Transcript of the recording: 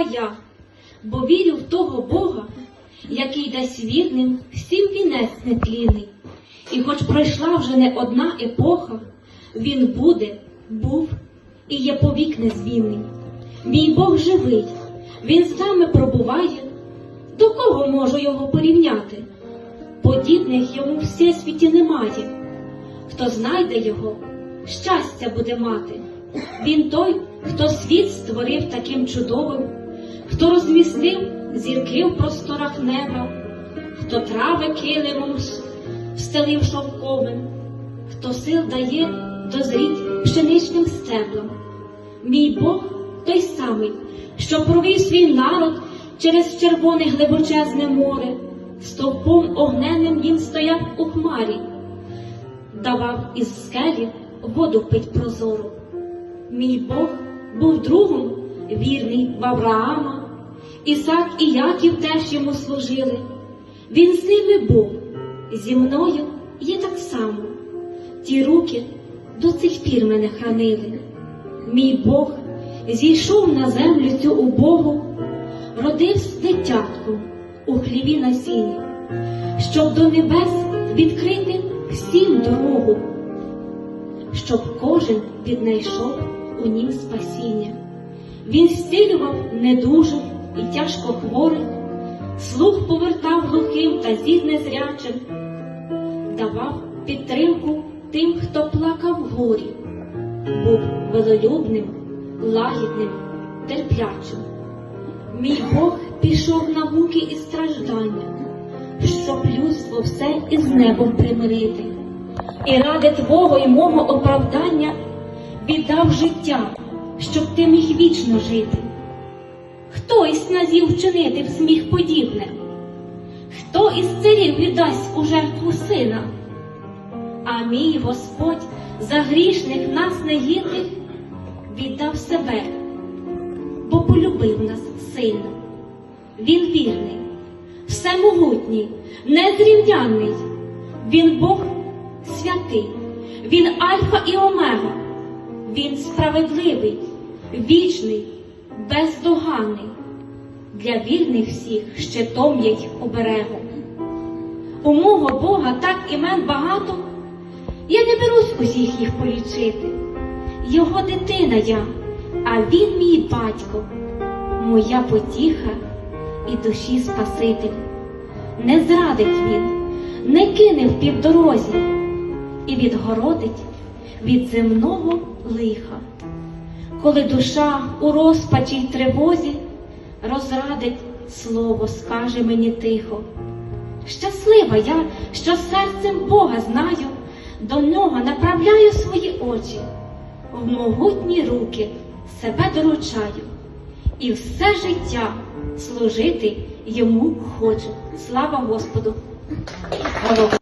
щаслива я, бо вірю в того Бога, який дасть вірним всім вінець нетлінний. І хоч пройшла вже не одна епоха, він буде, був і є повік незмінний. Мій Бог живий, він нами пробуває. До кого можу його порівняти? Подібних йому в всесвіті немає. Хто знайде його, щастя буде мати. Він той, хто світ створив таким чудовим, хто розмістив зірки в просторах неба, хто трави килимом встелив шовковим, хто сил дає дозріть пшеничним стеблом. Мій Бог той самий, що провів свій народ через червоне глибочезне море, стовпом огненним він стояв у хмарі, давав із скелі воду пить прозору. Мій Бог був другом вірний в Авраама, Ісак і Яків теж йому служили. Він з ними був, зі мною є так само. Ті руки до цих пір мене хранили. Мій Бог зійшов на землю цю убогу, родився дитятком у хліві на сіні, щоб до небес відкрити всім дорогу, щоб кожен віднайшов у нім спасіння. Він зцілював недужих і тяжко хворих, слух повертав глухим та зір незрячим, давав підтримку тим, хто плакав в горі, був велолюбним, лагідним, терплячим. Мій Бог пішов на муки і страждання, щоб людство все із небом примирити. І ради Твого й мого оправдання віддав життя, щоб ти міг вічно жити. Хто із князів вчинити в сміх подібне? Хто із царів віддасть у жертву сина? А мій Господь за грішних нас негідних віддав себе, бо полюбив нас сильно. Він вірний, всемогутній, незрівнянний. Він Бог святий, Він Альфа і Омега, Він справедливий, вічний, бездоганний. Для вільних всіх щитом є й оберегом. У мого Бога так імен багато, я не берусь усіх їх полічити. Його дитина я, а він мій батько, моя потіха і душі Спаситель. Не зрадить він, не кине в півдорозі і відгородить від земного лиха. Коли душа у розпачі й тривозі розрадить слово, скаже мені тихо. Щаслива я, що серцем Бога знаю, до нього направляю свої очі, в могутні руки себе доручаю, і все життя служити йому хочу. Слава Господу!